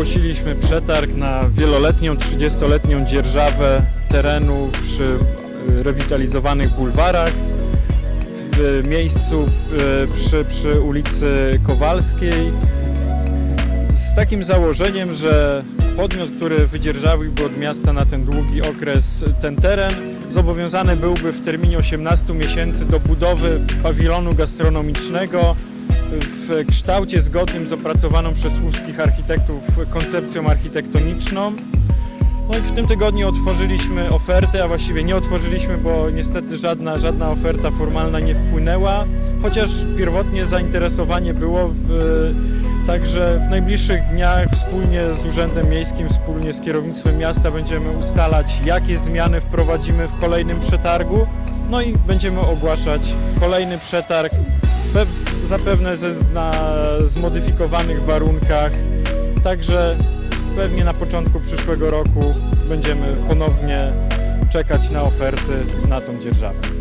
Zorganizowaliśmy przetarg na wieloletnią, 30-letnią dzierżawę terenu przy y, rewitalizowanych bulwarach w miejscu y, przy, przy ulicy Kowalskiej. Z takim założeniem, że podmiot, który wydzierżawiłby od miasta na ten długi okres ten teren, zobowiązany byłby w terminie 18 miesięcy do budowy pawilonu gastronomicznego w kształcie zgodnym z opracowaną przez słupskich architektów koncepcją architektoniczną. No i w tym tygodniu otworzyliśmy ofertę, a właściwie nie otworzyliśmy, bo niestety żadna, żadna oferta formalna nie wpłynęła, chociaż pierwotnie zainteresowanie było. Yy, także w najbliższych dniach wspólnie z Urzędem Miejskim, wspólnie z kierownictwem miasta będziemy ustalać, jakie zmiany wprowadzimy w kolejnym przetargu. No i będziemy ogłaszać kolejny przetarg, zapewne ze, na zmodyfikowanych warunkach. Także pewnie na początku przyszłego roku będziemy ponownie czekać na oferty na tą dzierżawę.